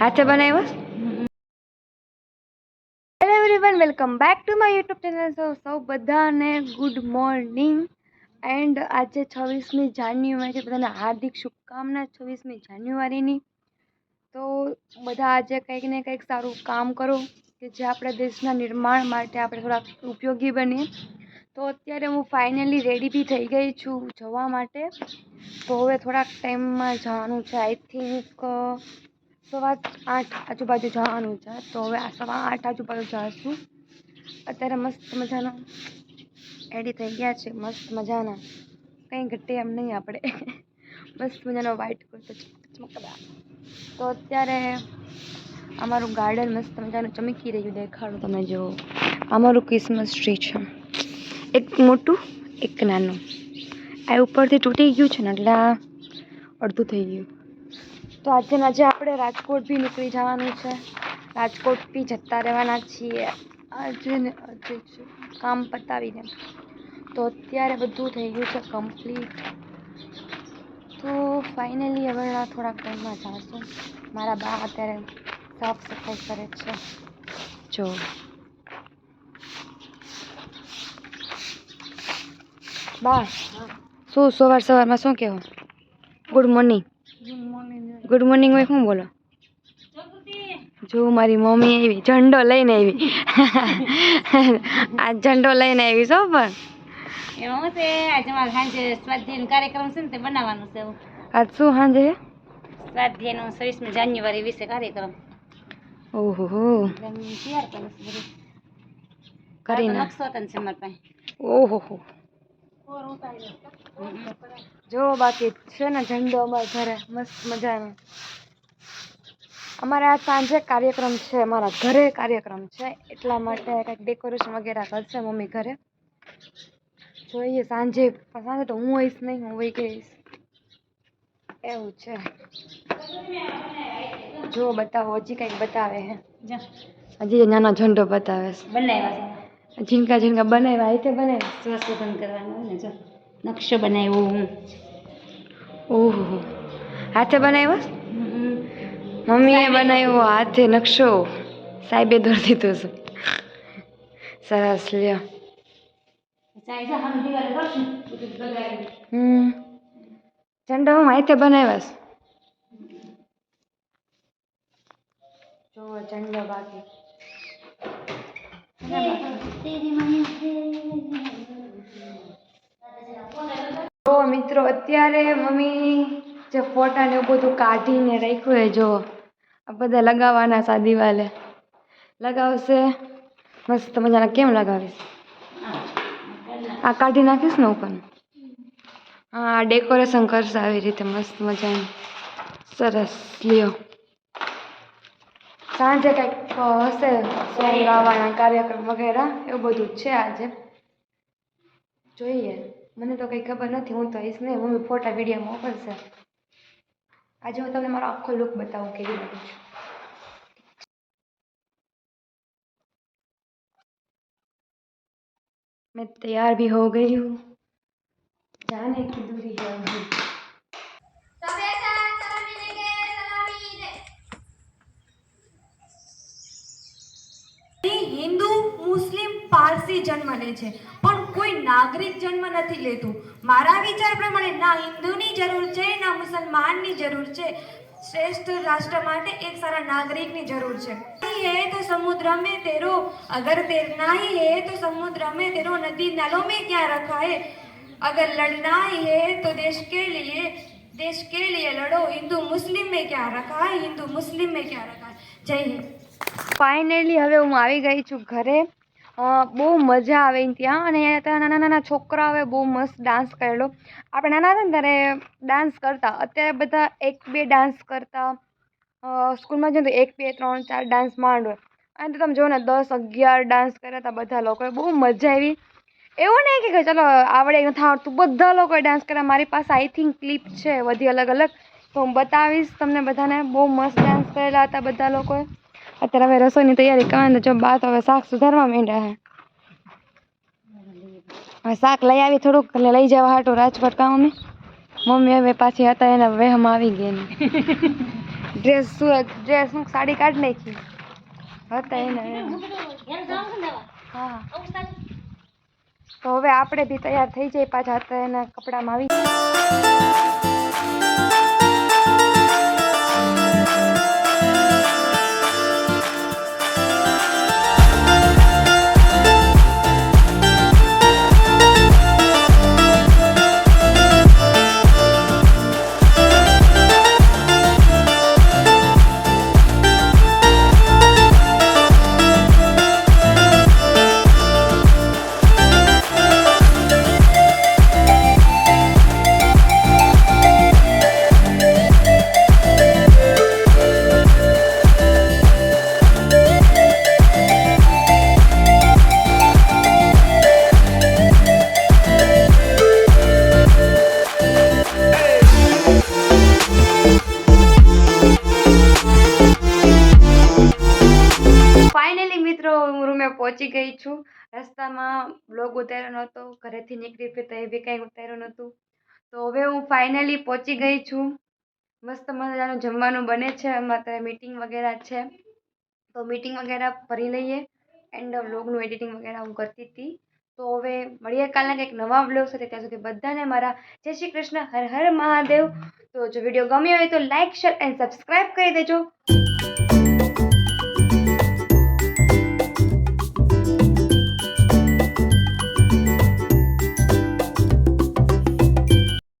હાથે બનાવ્યો hello everyone welcome back to my YouTube channel so સૌ બધાને ગુડ મોર્નિંગ એન્ડ આજે છવ્વીસમી જાન્યુઆરી છે, બધાને હાર્દિક શુભકામના છવ્વીસમી જાન્યુઆરીની. તો બધા આજે કંઈક ને કંઈક સારું કામ કરો, કે જે આપણા દેશના નિર્માણ માટે આપણે થોડાક ઉપયોગી બનીએ. તો અત્યારે હું ફાઇનલી રેડી બી થઈ ગઈ છું જવા માટે. તો હવે થોડાક ટાઈમમાં જવાનું છે આઈ થિંક સવા આઠ આજુબાજુ જવાનું છે. તો હવે આ સવા આઠ આજુબાજુ જઈશું. અત્યારે મસ્ત મજાનો રેડી થઈ ગયા છે, મસ્ત મજાના. કંઈ ઘટે એમ નહીં આપણે. મસ્ત મજાનો વ્હાઈટ કુર્તો ચમકદાર તો અત્યારે અમારું ગાર્ડન મસ્ત મજાનું ચમકી રહ્યું, દેખાડું તમે જુઓ. અમારું ક્રિસમસ ટ્રી છે. એક મોટું, એક નાનું. આ ઉપરથી તૂટી ગયું છે ને એટલે આ અડધું થઈ ગયું. તો આજે આજે આપણે રાજકોટ બી નીકળી જવાનું છે. રાજકોટ બી જતા રહેવાના છીએ. આજે ને આજે કામ પતાવીને. તો અત્યારે બધું થઈ ગયું છે કમ્પ્લીટ તો ફાઇનલી હવે થોડાક ટાઈમમાં જાશું. મારા બા અત્યારે સાફ સફાઈ કરે છે. જો. બા શું સવાર સવારમાં શું કહેવું ગુડ મોર્નિંગ ગુડ મોર્નિંગ હોય શું બોલો? જો મારી મમ્મી આવી ઝંડો લઈને આવી. આ ઝંડો લઈને આવી છો પણ. એમાં છે? આજે મારે સાંજે સ્વાધ્યાયનો કાર્યક્રમ છે ને તે બનાવવાનું છે આજ શું સાંજે સ્વાધ્યાયનો છવ્વીસમી જાન્યુઆરી વિશે કાર્યક્રમ. ઓહો. તૈયાર કરું કરી આ તો નાખ. નકશો તને છે મારી પાસે. ઓહો. હો જો બાકી છે ને ઝંડો અમારા ઘરે મસ્ત મજાનો. અમારે આ સાંજે કાર્યક્રમ છે અમારા ઘરે કાર્યક્રમ છે એટલા માટે કંઈક ડેકોરેશન વગેરે કરશે મમ્મી ઘરે. જોઈએ સાંજે પણ સાંજે તો હું હોઈશ નહીં હું વહી ગઈશ એવું છે. જો બતાવો હજી કંઈક બતાવે હે. હજી નાનો ઝંડો બતાવે બનાવ્યા છે. ઝીણકા ઝીણકા બનાવ્યા રીતે બનાવ્યા. સ્વસ્થ કરવાનું હોય ને જો. નકશો બનાવ્યો હું. ઓહો. હાથે બનાવ્યો? મમ્મીએ બનાવ્યો હાથે નકશો. સાહેબે દોરી દીધો છે. સરસ લ્યો. હમ. ઝંડો હું હાથે બનાવ્યા છું. જો ઝંડો બાકી. જો મિત્રો, અત્યારે મમ્મી જે ફોટા ને એવું બધું કાઢીને રાખ્યું એ જો, આ બધા લગાવવાના છે આ દિવાલે. લગાવશે? મસ્ત મજાના કેમ લગાવીશ? આ કાઢી નાખીશ ને ઉપર? હા ડેકોરેશન કરશે આવી રીતે મસ્ત મજાનું. સરસ, લ્યો. સાંજે કંઈક હશે સોંગ ગાવાના કાર્યક્રમ વગેરે એવું બધું છે આજે જોઈએ મને તો કંઈ ખબર નથી હું તો આવીશ નહીં મમ્મી ફોટા વિડીયો મોકલશે આજે હું તમને મારો આખો લુક બતાવું કેવી લાગુ છું मैं तैयार भी हो गई हूँ जाने की दूरी है જન્મ લે છે. પણ કોઈ નાગરિક જન્મ નથી લેતું. મારા વિચાર પ્રમાણે ના હિન્દુની જરૂર છે, ના મુસલમાનની જરૂર છે. શ્રેષ્ઠ રાષ્ટ્ર માટે એક સારા નાગરિકની જરૂર છે. હે તો સમુદ્ર મેં તેરો, અગર તૈરના હી હે તો સમુદ્ર મેં તેરો, નદી નાલો મેં ક્યાં રખાય અગર લડના હે તો દેશ કે લીએ, દેશ કે લીએ લડો. હિન્દુ મુસ્લિમ મેં ક્યાં રખાય હિન્દુ મુસ્લિમ મેં ક્યાં રખાય જય હિન્દ. ફાઇનલી હવે હું આવી ગઈ છું ઘરે. બહુ મજા આવે ત્યાં. અને ત્યાં નાના નાના છોકરાઓએ બહુ મસ્ત ડાન્સ કરેલો. આપણે નાના હતા ને ત્યારે ડાન્સ કરતા. અત્યારે બધા એક બે ડાન્સ કરતા. સ્કૂલમાં જઈએ તો એક, બે, ત્રણ, ચાર ડાન્સ માંડ હોય અને તમે જુઓ ને, દસ, અગિયાર ડાન્સ કર્યા હતા બધા લોકોએ. બહુ મજા આવી. એવું નહીં કે ચલો આવડે નથી આવડતું બધા લોકોએ ડાન્સ કર્યા. મારી પાસે આઈ થિંક ક્લિપ છે બધી અલગ અલગ. તો હું બતાવીશ તમને બધાને. બહુ મસ્ત ડાન્સ કરેલા હતા બધા લોકોએ. અત્યારે હવે રસોઈની તૈયારી કરવાની જો બા તો હવે શાક સુધારવા માંડ્યા હે. હવે શાક લઈ આવી થોડુંક એટલે લઈ જવા હાટું રાજકોટ કામ અમે. મમ્મી હવે પાછી હતા એના વહેમાં આવી ગઈ ને ડ્રેસ શું ડ્રેસ હું સાડી કાઢી નાખી. હતા એને હા. તો હવે આપણે બી તૈયાર થઈ જઈએ પાછા. હતા એના કપડામાં આવી મિત્રો, હું રૂમે પહોંચી ગઈ છું. રસ્તામાં બ્લોગ ઉતાર્યો નહોતો, ઘરેથી નીકળી ફિર તો એ બી કંઈ ઉતાર્યું નહોતું. તો હવે હું ફાઇનલી પહોંચી ગઈ છું. મસ્ત મજાનું જમવાનું બને છે અત્યારે મીટિંગ વગેરે છે. તો મીટિંગ વગેરે ભરી લઈએ એન્ડ બ્લોગનું એડિટિંગ વગેરે હું કરતી હતી. તો હવે મળીએ કાલના કંઈક નવા બ્લોગ સાથે. ત્યાં સુધી બધાને મારા જય શ્રી કૃષ્ણ, હર હર મહાદેવ. તો જો વીડિયો ગમ્યો હોય તો લાઇક શેર એન્ડ સબસ્ક્રાઈબ કરી દેજો.